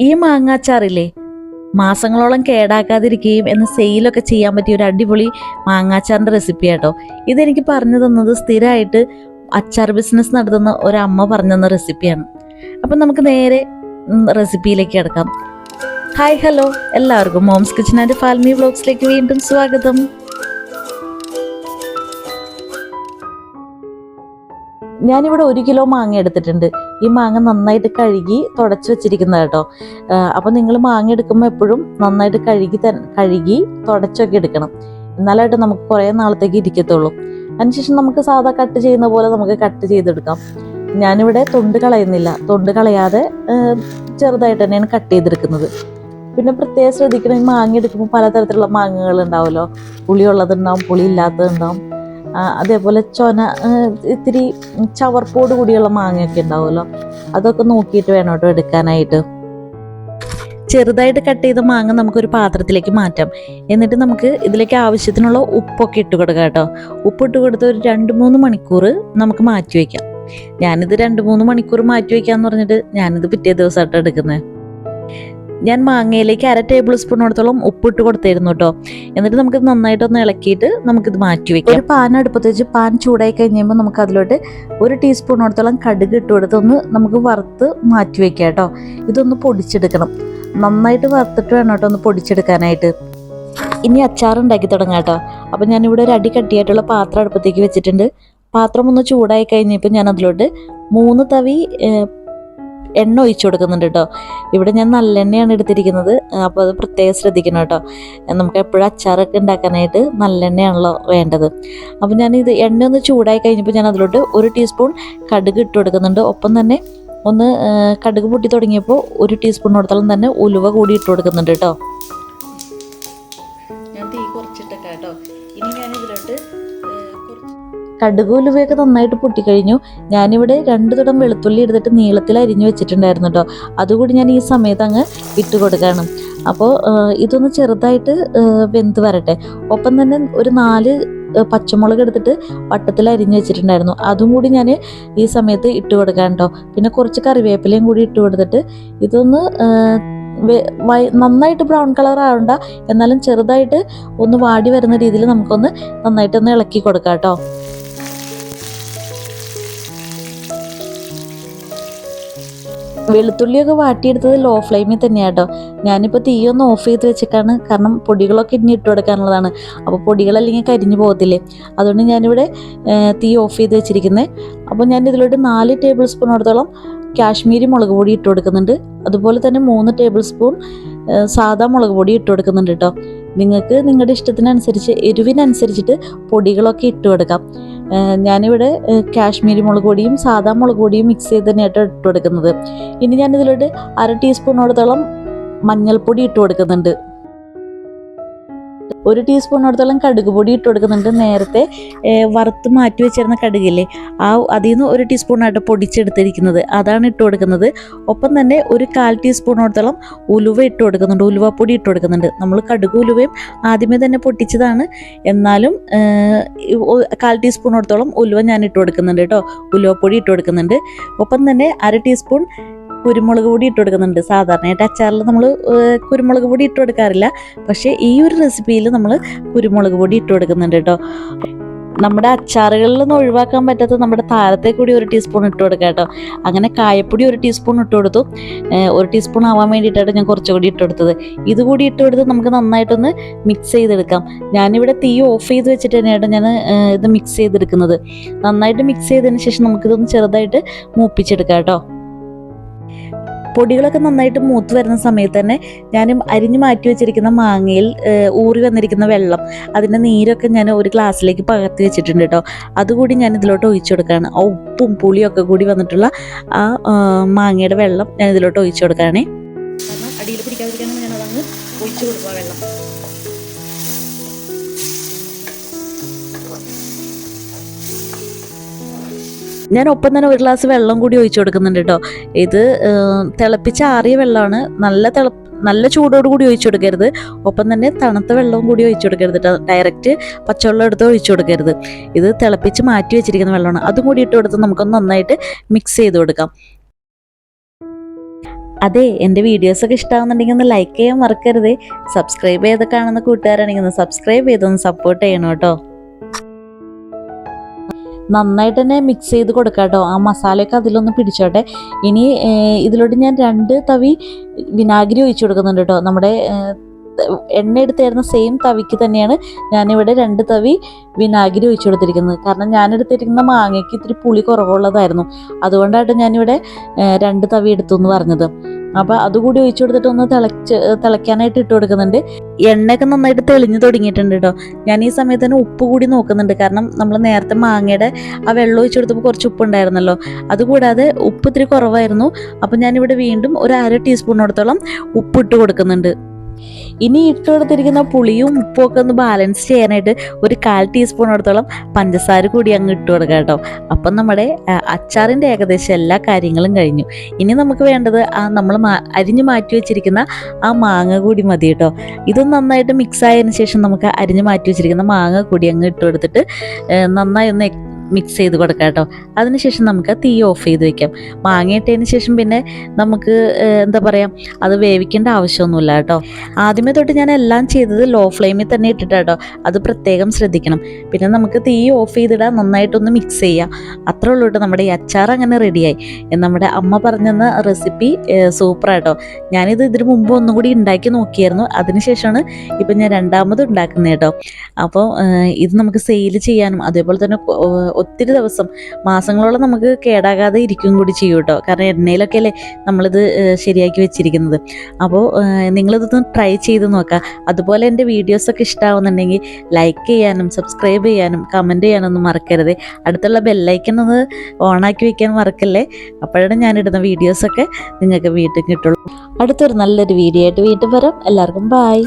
ഈ മാങ്ങാച്ചാറില്ലേ? മാസങ്ങളോളം കേടാക്കാതിരിക്കുകയും എന്ന് സെയിലൊക്കെ ചെയ്യാൻ പറ്റിയ ഒരു അടിപൊളി മാങ്ങാച്ചാറിന്റെ റെസിപ്പി ആട്ടോ. ഇതെനിക്ക് പറഞ്ഞു തന്നത് സ്ഥിരമായിട്ട് അച്ചാർ ബിസിനസ് നടത്തുന്ന ഒരമ്മ പറഞ്ഞു തന്ന റെസിപ്പിയാണ് അപ്പം നമുക്ക് നേരെ റെസിപ്പിയിലേക്ക് കിടക്കാം. ഹായ് ഹലോ എല്ലാവർക്കും മോംസ് കിച്ചൺ ആൻഡ് ഫാൽമി വ്ളോഗ്സിലേക്ക് വീണ്ടും സ്വാഗതം. ഞാനിവിടെ ഒരു കിലോ മാങ്ങ എടുത്തിട്ടുണ്ട്. ഈ മാങ്ങ നന്നായിട്ട് കഴുകി തുടച്ച് വെച്ചിരിക്കുന്നത് കേട്ടോ. അപ്പോൾ നിങ്ങൾ മാങ്ങ എടുക്കുമ്പോൾ എപ്പോഴും നന്നായിട്ട് കഴുകി ത കഴുകി തുടച്ചൊക്കെ എടുക്കണം. എന്നാലായിട്ട് നമുക്ക് കുറേ നാളത്തേക്ക് ഇരിക്കത്തുള്ളൂ. അതിനുശേഷം നമുക്ക് സാധാ കട്ട് ചെയ്യുന്ന പോലെ നമുക്ക് കട്ട് ചെയ്തെടുക്കാം. ഞാനിവിടെ തൊണ്ട് കളയുന്നില്ല. തൊണ്ട് കളയാതെ ചെറുതായിട്ട് തന്നെയാണ് കട്ട് ചെയ്തെടുക്കുന്നത്. പിന്നെ പ്രത്യേകം ശ്രദ്ധിക്കണം ഈ മാങ്ങ എടുക്കുമ്പോൾ പലതരത്തിലുള്ള മാങ്ങകൾ ഉണ്ടാവുമല്ലോ. പുളിയുള്ളതുണ്ടാവും പുളി ഇല്ലാത്തതുണ്ടാവും അതേപോലെ ചൊന ഇത്തിരി ചവർപ്പോട് കൂടിയുള്ള മാങ്ങയൊക്കെ ഉണ്ടാവുമല്ലോ. അതൊക്കെ നോക്കിയിട്ട് വേണം കേട്ടോ എടുക്കാനായിട്ട്. ചെറുതായിട്ട് കട്ട് ചെയ്ത മാങ്ങ നമുക്കൊരു പാത്രത്തിലേക്ക് മാറ്റാം. എന്നിട്ട് നമുക്ക് ഇതിലേക്ക് ആവശ്യത്തിനുള്ള ഉപ്പൊക്കെ ഇട്ട് കൊടുക്കാം കേട്ടോ. ഉപ്പിട്ട് കൊടുത്ത് ഒരു രണ്ട് മൂന്ന് മണിക്കൂർ നമുക്ക് മാറ്റി വയ്ക്കാം. ഞാനിത് രണ്ട് മൂന്ന് മണിക്കൂർ മാറ്റി വയ്ക്കാന്ന് പറഞ്ഞിട്ട് ഞാനിത് പിറ്റേ ദിവസമായിട്ട് എടുക്കുന്നത്. ഞാൻ മാങ്ങയിലേക്ക് അര ടേബിൾ സ്പൂണോടത്തോളം ഉപ്പിട്ട് കൊടുത്തിരുന്നു കേട്ടോ എന്നിട്ട് നമുക്ക് നന്നായിട്ടൊന്ന് ഇളക്കിയിട്ട് നമുക്കിത് മാറ്റി വെക്കാം. ഒരു പാൻ അടുപ്പത്ത് വെച്ച് പാൻ ചൂടായി കഴിഞ്ഞുമ്പോൾ നമുക്ക് അതിലോട്ട് ഒരു ടീസ്പൂണോടത്തോളം കടുക് ഇട്ട് കൊടുത്തൊന്ന് നമുക്ക് വറുത്ത് മാറ്റി വെക്കാം കേട്ടോ ഇതൊന്ന് പൊടിച്ചെടുക്കണം. നന്നായിട്ട് വറുത്തിട്ട് വേണം കേട്ടോ ഒന്ന് പൊടിച്ചെടുക്കാനായിട്ട്. ഇനി അച്ചാർ ഉണ്ടാക്കി തുടങ്ങാം കേട്ടോ അപ്പം ഞാനിവിടെ ഒരു അടി കട്ടിയായിട്ടുള്ള പാത്രം അടുപ്പത്തേക്ക് വെച്ചിട്ടുണ്ട്. പാത്രം ഒന്ന് ചൂടായി കഴിഞ്ഞപ്പോൾ ഞാൻ അതിലോട്ട് മൂന്ന് തവി എണ്ണ ഒഴിച്ചു കൊടുക്കുന്നുണ്ട് കേട്ടോ. ഇവിടെ ഞാൻ നല്ല എണ്ണയാണ് എടുത്തിരിക്കുന്നത്. അപ്പോൾ അത് പ്രത്യേകം ശ്രദ്ധിക്കണം കേട്ടോ. നമുക്ക് എപ്പോഴും അച്ചാറൊക്കെ ഉണ്ടാക്കാനായിട്ട് നല്ലെണ്ണയാണല്ലോ വേണ്ടത്. അപ്പോൾ ഞാൻ ഇത് എണ്ണ ഒന്ന് ചൂടായി കഴിഞ്ഞപ്പോൾ ഞാൻ അതിലോട്ട് ഒരു ടീസ്പൂൺ കടുക് ഇട്ട് കൊടുക്കുന്നുണ്ട്. ഒപ്പം തന്നെ ഒന്ന് കടുക് പൊട്ടി തുടങ്ങിയപ്പോൾ ഒരു ടീസ്പൂണോടത്തോളം തന്നെ ഉലുവ കൂടി ഇട്ട് കൊടുക്കുന്നുണ്ട് കേട്ടോ. കടുക് ഉലുവയൊക്കെ നന്നായിട്ട് പൊട്ടിക്കഴിഞ്ഞു. ഞാനിവിടെ രണ്ട് തുടം വെളുത്തുള്ളി എടുത്തിട്ട് നീളത്തിൽ അരിഞ്ഞു വെച്ചിട്ടുണ്ടായിരുന്നു കേട്ടോ അതുകൂടി ഞാൻ ഈ സമയത്ത് അങ്ങ് ഇട്ട് കൊടുക്കുകയാണ് അപ്പോൾ ഇതൊന്ന് ചെറുതായിട്ട് വെന്ത് വരട്ടെ. ഒപ്പം തന്നെ ഒരു നാല് പച്ചമുളക് എടുത്തിട്ട് വട്ടത്തിൽ അരിഞ്ഞു വെച്ചിട്ടുണ്ടായിരുന്നു. അതും കൂടി ഞാൻ ഈ സമയത്ത് ഇട്ട് കൊടുക്കാൻ കേട്ടോ പിന്നെ കുറച്ച് കറിവേപ്പിലയും കൂടി ഇട്ട് കൊടുത്തിട്ട് ഇതൊന്ന് നന്നായിട്ട് ബ്രൗൺ കളർ ആവണ്ട. എന്നാലും ചെറുതായിട്ട് ഒന്ന് വാടി വരുന്ന രീതിയിൽ നമുക്കൊന്ന് നന്നായിട്ടൊന്ന് ഇളക്കി കൊടുക്കാം കേട്ടോ വെളുത്തുള്ളിയൊക്കെ വാട്ടിയെടുത്തത് ലോ ഫ്ലെയിമിൽ തന്നെയാണ് കേട്ടോ ഞാനിപ്പോൾ തീയൊന്ന് ഓഫ് ചെയ്ത് വെച്ചേക്കാണ്. കാരണം പൊടികളൊക്കെ ഇനി ഇട്ട് കൊടുക്കാനുള്ളതാണ്. അപ്പോൾ പൊടികളല്ലെങ്കിൽ കരിഞ്ഞു പോകത്തില്ലേ. അതുകൊണ്ട് ഞാനിവിടെ തീ ഓഫ് ചെയ്ത് വെച്ചിരിക്കുന്നത് അപ്പോൾ ഞാൻ ഇതിലോട്ട് നാല് ടേബിൾ സ്പൂണോടത്തോളം കാശ്മീരി മുളക് പൊടി ഇട്ട് കൊടുക്കുന്നുണ്ട്. അതുപോലെ തന്നെ മൂന്ന് ടേബിൾ സ്പൂൺ സാധാ മുളക് പൊടി ഇട്ട് കൊടുക്കുന്നുണ്ട് കേട്ടോ നിങ്ങൾക്ക് നിങ്ങളുടെ ഇഷ്ടത്തിനനുസരിച്ച് എരിവിനനുസരിച്ചിട്ട് പൊടികളൊക്കെ ഇട്ട് കൊടുക്കാം. ഞാനിവിടെ കാശ്മീരി മുളക് പൊടിയും സാധാ മുളക് പൊടിയും മിക്സ് ചെയ്ത് തന്നെയായിട്ട് ഇട്ട് കൊടുക്കുന്നത്. ഇനി ഞാനിതിലോട്ട് അര ടീസ്പൂണോടത്തോളം മഞ്ഞൾപ്പൊടി ഇട്ട് കൊടുക്കുന്നുണ്ട്. ഒരു ടീസ്പൂണോടത്തോളം കടുക് പൊടി ഇട്ട് കൊടുക്കുന്നുണ്ട്. നേരത്തെ വറുത്ത് മാറ്റി വെച്ചിരുന്ന കടുകില്ലേ ആ അതിൽ നിന്ന് ഒരു ടീസ്പൂണായിട്ട് പൊടിച്ചെടുത്തിരിക്കുന്നത്. അതാണ് ഇട്ട് കൊടുക്കുന്നത്. ഒപ്പം തന്നെ ഒരു കാൽ ടീസ്പൂണോടത്തോളം ഉലുവ ഇട്ട് കൊടുക്കുന്നുണ്ട്. ഉലുവപ്പൊടി ഇട്ട് കൊടുക്കുന്നുണ്ട്. നമ്മൾ കടുക് ഉലുവയും ആദ്യമേ തന്നെ പൊട്ടിച്ചതാണ്. എന്നാലും കാൽ ടീസ്പൂണോടത്തോളം ഉലുവ ഞാൻ ഇട്ട് കൊടുക്കുന്നുണ്ട് കേട്ടോ. ഉലുവപ്പൊടി ഇട്ട് കൊടുക്കുന്നുണ്ട്. ഒപ്പം തന്നെ അര ടീസ്പൂൺ കുരുമുളക് പൊടി ഇട്ട് കൊടുക്കുന്നുണ്ട്. സാധാരണയായിട്ട് അച്ചാറിൽ നമ്മൾ കുരുമുളക് പൊടി ഇട്ട് കൊടുക്കാറില്ല. പക്ഷേ ഈ ഒരു റെസിപ്പിയിൽ നമ്മൾ കുരുമുളക് പൊടി ഇട്ട് കൊടുക്കുന്നുണ്ട് കേട്ടോ. നമ്മുടെ അച്ചാറുകളിൽ നിന്ന് ഒഴിവാക്കാൻ പറ്റാത്ത നമ്മുടെ താരത്തെ കൂടി ഒരു ടീസ്പൂൺ ഇട്ട് കൊടുക്കാം കേട്ടോ. അങ്ങനെ കായപ്പൊടി ഒരു ടീസ്പൂൺ ഇട്ട് കൊടുത്തു. ഒരു ടീസ്പൂൺ ആവാൻ വേണ്ടിയിട്ടാണ് ഞാൻ കുറച്ചുകൂടി ഇട്ട് കൊടുത്തത്. ഇതുകൂടി ഇട്ട് കൊടുത്ത് നമുക്ക് നന്നായിട്ടൊന്ന് മിക്സ് ചെയ്തെടുക്കാം. ഞാനിവിടെ തീ ഓഫ് ചെയ്ത് വെച്ചിട്ട് തന്നെയാണ് ഞാൻ ഇത് മിക്സ് ചെയ്തെടുക്കുന്നത്. നന്നായിട്ട് മിക്സ് ചെയ്തതിന് ശേഷം നമുക്കിതൊന്ന് ചെറുതായിട്ട് മൂപ്പിച്ചെടുക്കാം കേട്ടോ. പൊടികളൊക്കെ നന്നായിട്ട് മൂത്ത് വരുന്ന സമയത്ത് തന്നെ ഞാൻ അരിഞ്ഞു മാറ്റി വെച്ചിരിക്കുന്ന മാങ്ങയിൽ ഊറി വന്നിരിക്കുന്ന വെള്ളം അതിന്റെ നീരൊക്കെ ഞാൻ ഒരു ഗ്ലാസ്സിലേക്ക് പകർത്തി വെച്ചിട്ടുണ്ട് കേട്ടോ. അതുകൂടി ഞാൻ ഇതിലോട്ട് ഒഴിച്ചു കൊടുക്കുകയാണ്. ഉപ്പും പുളിയൊക്കെ കൂടി വന്നിട്ടുള്ള ആ മാങ്ങയുടെ വെള്ളം ഞാൻ ഇതിലോട്ട് ഒഴിച്ചു കൊടുക്കുകയാണേ. അടിയിൽ പിടിക്കാതിരിക്കാനാണ് ഞാൻ അതങ്ങ് ഒഴിച്ചു കൊടുക്കുക വെള്ളം. ഞാൻ ഒപ്പം തന്നെ ഒരു ഗ്ലാസ് വെള്ളം കൂടി ഒഴിച്ചു കൊടുക്കുന്നുണ്ട് കേട്ടോ. ഇത് തിളപ്പിച്ച ആറിയ വെള്ളമാണ്. നല്ല തിള നല്ല ചൂടോട് കൂടി ഒഴിച്ചു കൊടുക്കരുത്. ഒപ്പം തന്നെ തണുത്ത വെള്ളവും കൂടി ഒഴിച്ചു കൊടുക്കരുത് ഡയറക്റ്റ് പച്ചവെള്ളം എടുത്ത് ഒഴിച്ചു കൊടുക്കരുത്. ഇത് തിളപ്പിച്ച് മാറ്റി വെച്ചിരിക്കുന്ന വെള്ളമാണ്. അതും കൂടി ഇട്ട് കൊടുത്ത് നമുക്കൊന്ന് നന്നായിട്ട് മിക്സ് ചെയ്ത് കൊടുക്കാം. അതെ എന്റെ വീഡിയോസൊക്കെ ഇഷ്ടമാകുന്നുണ്ടെങ്കിൽ ഒന്ന് ലൈക്ക് ചെയ്യാൻ മറക്കരുത്. സബ്സ്ക്രൈബ് ചെയ്ത് കാണുന്ന കൂട്ടുകാരാണെങ്കിൽ ഒന്ന് സബ്സ്ക്രൈബ് ചെയ്തൊന്ന് സപ്പോർട്ട് ചെയ്യണം കേട്ടോ. നന്നായിട്ട് തന്നെ മിക്സ് ചെയ്ത് കൊടുക്കാം കേട്ടോ ആ മസാലയൊക്കെ അതിലൊന്ന് പിടിച്ചോട്ടെ. ഇനി ഇതിലോട്ട് ഞാൻ രണ്ട് തവി വിനാഗിരി ഒഴിച്ചു കൊടുക്കുന്നുണ്ട് കേട്ടോ നമ്മുടെ എണ്ണ എടുത്തായിരുന്ന സെയിം തവിക്ക് തന്നെയാണ് ഞാനിവിടെ രണ്ട് തവി വിനാഗിരി ഒഴിച്ചു കൊടുത്തിരിക്കുന്നത്. കാരണം ഞാൻ എടുത്തിരിക്കുന്ന മാങ്ങയ്ക്ക് ഇത്തിരി പുളി കുറവുള്ളതായിരുന്നു. അതുകൊണ്ടായിട്ട് ഞാനിവിടെ രണ്ട് തവി എടുത്തു എന്ന് പറഞ്ഞത്. അപ്പോൾ അതുകൂടി ഒഴിച്ചു കൊടുത്തിട്ട് ഒന്ന് തിളച്ച് തിളയ്ക്കാനായിട്ട് ഇട്ട് കൊടുക്കുന്നുണ്ട്. എണ്ണയൊക്കെ നന്നായിട്ട് തെളിഞ്ഞു തുടങ്ങിയിട്ടുണ്ട് കേട്ടോ ഞാൻ ഈ സമയത്ത് തന്നെ ഉപ്പ് കൂടി നോക്കുന്നുണ്ട്. കാരണം നമ്മൾ നേരത്തെ മാങ്ങയുടെ ആ വെള്ളം ഒഴിച്ചു കൊടുത്തപ്പോൾ കുറച്ച് ഉപ്പ് ഉണ്ടായിരുന്നല്ലോ. അതുകൂടാതെ ഉപ്പ് ഇത്തിരി കുറവായിരുന്നു. അപ്പം ഞാനിവിടെ വീണ്ടും ഒരു അര ടീസ്പൂണോടത്തോളം ഉപ്പ് ഇട്ട് കൊടുക്കുന്നുണ്ട്. ഇനി ഇട്ട് കൊടുത്തിരിക്കുന്ന പുളിയും ഉപ്പും ഒക്കെ ഒന്ന് ബാലൻസ് ചെയ്യാനായിട്ട് ഒരു കാൽ ടീസ്പൂൺ എടുത്തോളം പഞ്ചസാര കൂടി അങ്ങ് ഇട്ട് കൊടുക്കാം കേട്ടോ. അപ്പം നമ്മുടെ അച്ചാറിന്റെ ഏകദേശം എല്ലാ കാര്യങ്ങളും കഴിഞ്ഞു. ഇനി നമുക്ക് വേണ്ടത് ആ നമ്മൾ അരിഞ്ഞു മാറ്റി വെച്ചിരിക്കുന്ന ആ മാങ്ങ കൂടി മതി കേട്ടോ. ഇത് നന്നായിട്ട് മിക്സ് ആയതിനു ശേഷം നമുക്ക് അരിഞ്ഞു മാറ്റി വെച്ചിരിക്കുന്ന മാങ്ങ കൂടി അങ്ങ് ഇട്ട് കൊടുത്തിട്ട് നന്നായി ഒന്ന് മിക്സ് ചെയ്ത് കൊടുക്കാം കേട്ടോ. അതിനുശേഷം നമുക്ക് തീ ഓഫ് ചെയ്ത് വെക്കാം. മാങ്ങയിട്ടതിന് ശേഷം പിന്നെ നമുക്ക് എന്താ പറയുക അത് വേവിക്കേണ്ട ആവശ്യമൊന്നുമില്ല കേട്ടോ. ആദ്യമേ തൊട്ട് ഞാൻ എല്ലാം ചെയ്തത് ലോ ഫ്ലെയിമിൽ തന്നെ ഇട്ടിട്ടാട്ടോ അത് പ്രത്യേകം ശ്രദ്ധിക്കണം. പിന്നെ നമുക്ക് തീ ഓഫ് ചെയ്തിടാൻ നന്നായിട്ടൊന്ന് മിക്സ് ചെയ്യാം. അത്രേ ഉള്ളൂ കേട്ടോ. നമ്മുടെ ഈ അച്ചാർ അങ്ങനെ റെഡിയായി നമ്മുടെ അമ്മ പറഞ്ഞെന്ന റെസിപ്പി സൂപ്പറാട്ടോ ഞാനിത് ഇതിന് മുമ്പ് ഒന്നും കൂടി ഉണ്ടാക്കി നോക്കിയായിരുന്നു. അതിനുശേഷമാണ് ഇപ്പം ഞാൻ രണ്ടാമത് ഉണ്ടാക്കുന്നത് കേട്ടോ. അപ്പോൾ ഇത് നമുക്ക് സെയിൽ ചെയ്യാനും അതേപോലെ തന്നെ ഒത്തിരി ദിവസം മാസങ്ങളോളം നമുക്ക് കേടാകാതെ ഇരിക്കും കൂടി ചെയ്യും കേട്ടോ. കാരണം എണ്ണയിലൊക്കെ അല്ലേ നമ്മളിത് ശരിയാക്കി വെച്ചിരിക്കുന്നത്. അപ്പോൾ നിങ്ങളിതൊന്ന് ട്രൈ ചെയ്ത് നോക്കുക അതുപോലെ എന്റെ വീഡിയോസൊക്കെ ഇഷ്ടമാവുന്നുണ്ടെങ്കിൽ ലൈക്ക് ചെയ്യാനും സബ്സ്ക്രൈബ് ചെയ്യാനും കമന്റ് ചെയ്യാനൊന്നും മറക്കരുത്. അടുത്തുള്ള ബെല്ലൈക്കൺ ഒന്ന് ഓണാക്കി വെക്കാൻ മറക്കല്ലേ? അപ്പോഴാണ് ഞാനിടുന്ന വീഡിയോസൊക്കെ നിങ്ങൾക്ക് വീട്ടിൽ കിട്ടുള്ളൂ. അടുത്തൊരു നല്ലൊരു വീഡിയോ ആയിട്ട് വീട്ടിൽ വരാം. എല്ലാവർക്കും ബായ്